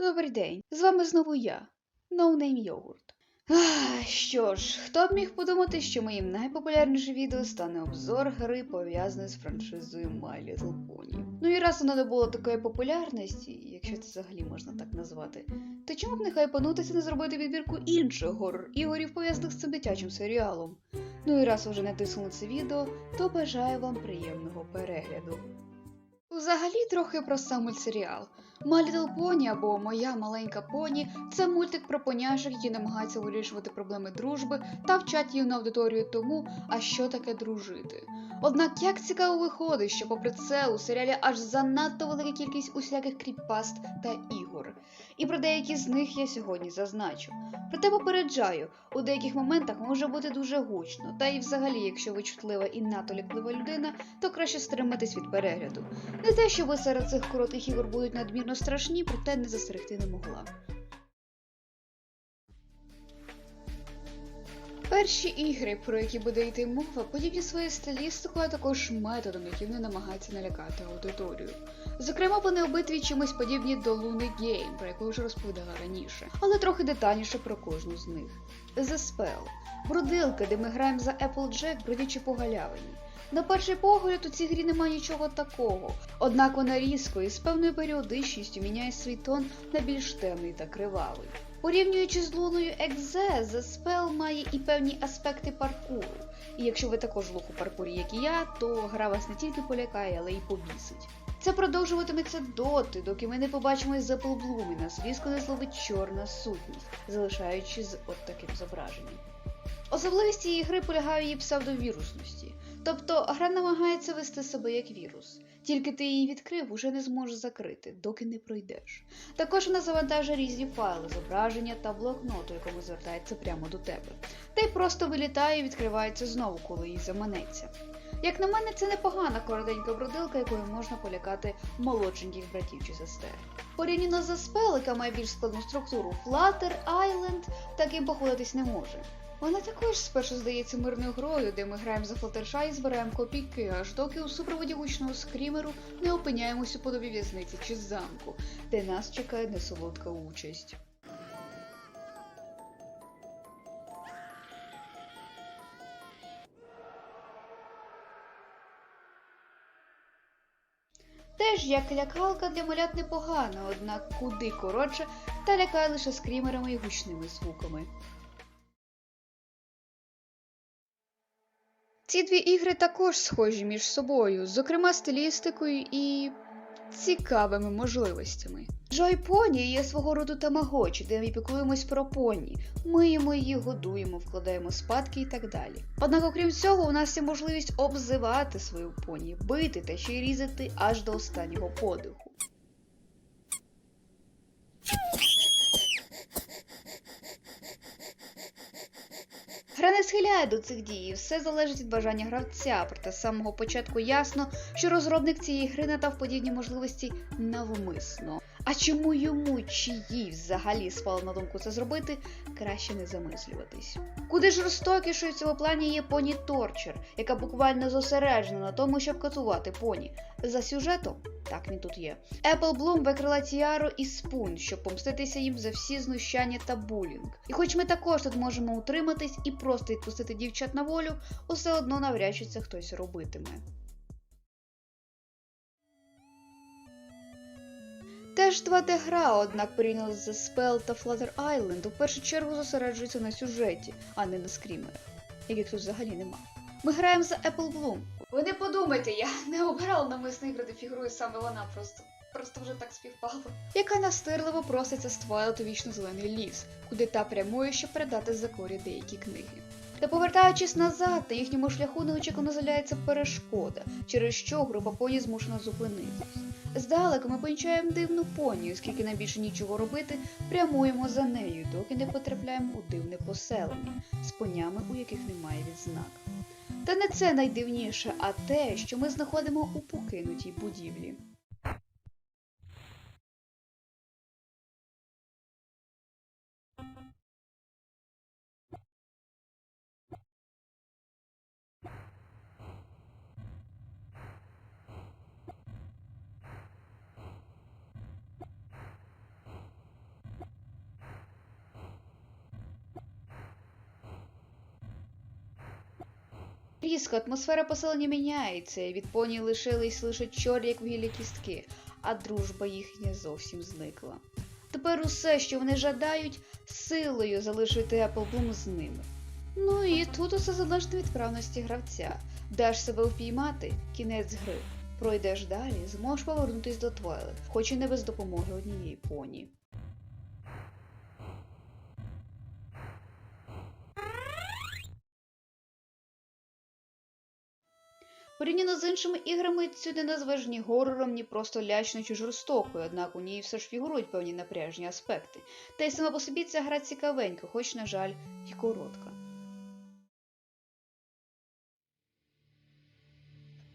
Добрий день, з вами знову я, No Name Yogurt. Ах, що ж, хто б міг подумати, що моїм найпопулярнішим відео стане обзор гри, пов'язаної з франшизою My Little Pony. Ну і раз воно не було такої популярності, якщо це взагалі можна так назвати, то чому б не хайпанутися не зробити відбірку інших горор-ігорів, пов'язаних з цим дитячим серіалом? Ну і раз вже натиснули це відео, то бажаю вам приємного перегляду. Взагалі трохи про сам мультсеріал. My Little Pony або Моя маленька поні це мультик про поняшок, які намагаються вирішувати проблеми дружби та вчать юну аудиторію тому, а що таке дружити. Однак як цікаво виходить, що попри це у серіалі аж занадто велика кількість усіляких кріппаст та ігор. І про деякі з них я сьогодні зазначу. Проте попереджаю, у деяких моментах може бути дуже гучно, та і взагалі, якщо ви чутлива і надто ляклива людина, то краще стриматись від перегляду. Не те, що ви серед цих коротких ігор будуть надмірно страшні, проте не застерегти не могла. Перші ігри, про які буде йти мова, подібні своєю стилістикою, а також методом, яким вони намагаються налякати аудиторію. Зокрема, вони обидві чимось подібні до Луни Game, про яку вже розповідала раніше, але трохи детальніше про кожну з них. The Spell – брудилка, де ми граємо за Applejack, бродячи по галявині. На перший погляд у цій грі немає нічого такого, однак вона різко і з певною періодичністю міняє свій тон на більш темний та кривавий. Порівнюючи з луною Екзе, The Spell має і певні аспекти паркуру. І якщо ви також лук у паркурі, як і я, то гра вас не тільки полякає, але й побісить. Це продовжуватиметься доти, доки ми не побачимо із і нас різко не зловить чорна сутність, залишаючи з от таким зображенням. Особливість цієї гри полягає в її псевдовірусності. Тобто гра намагається вести себе як вірус, тільки ти її відкрив, уже не зможеш закрити, доки не пройдеш. Також вона завантажує різні файли, зображення та блокноту, якому звертається прямо до тебе, та й просто вилітає і відкривається знову, коли їй заманеться. Як на мене, це непогана коротенька бродилка, якою можна полякати молодшеньких братів чи сестер. Порівняно за спел, яка має більш складну структуру, Flutter Island таким похвалитись не може. Вона також спершу здається мирною грою, де ми граємо за Флаттерша і збираємо копійки, аж доки у супроводі гучного скрімеру не опиняємось у подобі в'язниці чи замку, де нас чекає несолодка участь. Теж як лякалка для малят непогана, однак куди коротше та лякає лише скрімерами і гучними звуками. Ці дві ігри також схожі між собою, зокрема стилістикою і цікавими можливостями. Джой Поні є свого роду тамагочі, де ми піклуємось про поні, миємо її, годуємо, вкладаємо спадки і так далі. Однак, окрім цього, у нас є можливість обзивати свою поні, бити та ще й різати аж до останнього подиху. Гра не схиляє до цих дій, і все залежить від бажання гравця, проте з самого початку ясно, що розробник цієї гри надав подібні можливості навмисно. А чому йому чи їй взагалі спало на думку це зробити, краще не замислюватись. Куди жорстокішою в цьому плані є поні Торчер, яка буквально зосереджена на тому, щоб катувати поні. За сюжетом так він тут є. Apple Bloom викрила Тіару і Спун, щоб помститися їм за всі знущання та булінг. І хоч ми також тут можемо утриматись і просто відпустити дівчат на волю, усе одно навряд чи це хтось робитиме. Теж 2D гра, однак порівняно з The Spell та Flutter Island, у першу чергу зосереджується на сюжеті, а не на скрімерах, яких тут взагалі нема. Ми граємо за Apple Bloom. Ви не подумайте, я не обирала намисне ігри, де фігурує саме вона, просто просто вже так співпало. Яка настирливо проситься з Twilight у вічно зелений ліс, куди та прямує, щоб передати закорі деякі книги. Та повертаючись назад, на їхньому шляху неочікувано з'являється перешкода, через що група поні змушена зупинитись. Здалеку ми помічаємо дивну поні, оскільки нам більше нічого робити, прямуємо за нею, доки не потрапляємо у дивне поселення з понями, у яких немає відзнак. Та не це найдивніше, а те, що ми знаходимо у покинутій будівлі. Різко атмосфера поселення міняється, від поні лишились лише чорні, як вугілля кістки, а дружба їхня зовсім зникла. Тепер усе, що вони жадають, силою залишити Appleблум з ними. Ну і тут усе залежить від вправності гравця. Даш себе впіймати кінець гри. Пройдеш далі, зможеш повернутись до Твайлет, хоч і не без допомоги однієї поні. Порівняно з іншими іграми, цю не назвеш ні горором, ні просто лячно чи жорстокою, однак у ній все ж фігурують певні напряжні аспекти. Та й сама по собі ця гра цікавенька, хоч, на жаль, і коротка.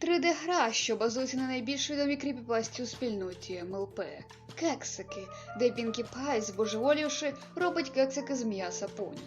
3D-гра, що базується на найбільш відомій кріпіпасті у спільноті МЛП кексики, де Пінкі Пай, збожеволівши, робить кексики з м'яса поні.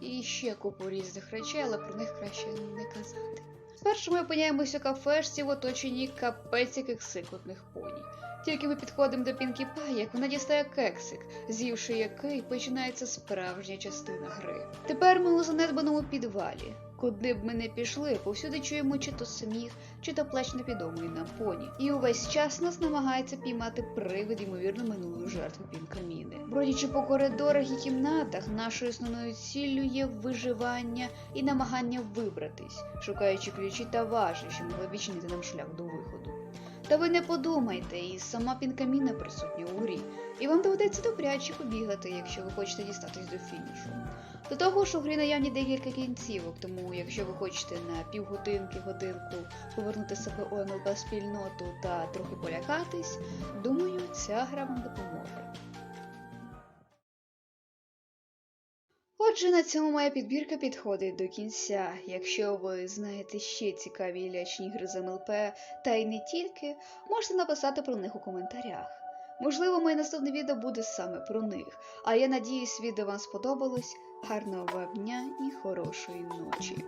І ще купу різних речей, але про них краще не казати. Спершу ми опиняємося у кафешці в оточенні капець яких сикотних поні. Тільки ми підходимо до Пінкі Пай, як вона дістає кексик, з'ївши який починається справжня частина гри. Тепер ми у занедбаному підвалі. Куди б ми не пішли, повсюди чуємо чи то сміх, чи то плач невідомої нам поні. І увесь час нас намагається піймати привид ймовірно минулої жертви пінкаміни. Бродячи по коридорах і кімнатах, нашою основною ціллю є виживання і намагання вибратись, шукаючи ключі та важі, що могли відчинити нам шлях до виходу. Та ви не подумайте, і сама пінкаміна присутня у грі, і вам доведеться добряче побігати, якщо ви хочете дістатись до фінішу. До того ж, у грі наявні декілька кінцівок, тому якщо ви хочете на півгодинки, годинку повернути себе у МЛБ спільноту та трохи полякатись, думаю, ця гра вам допоможе. Отже, на цьому моя підбірка підходить до кінця. Якщо ви знаєте ще цікаві лячні гри з МЛП, та й не тільки, можете написати про них у коментарях. Можливо, моє наступне відео буде саме про них. А я надіюсь, відео вам сподобалось. Гарного вам дня і хорошої ночі!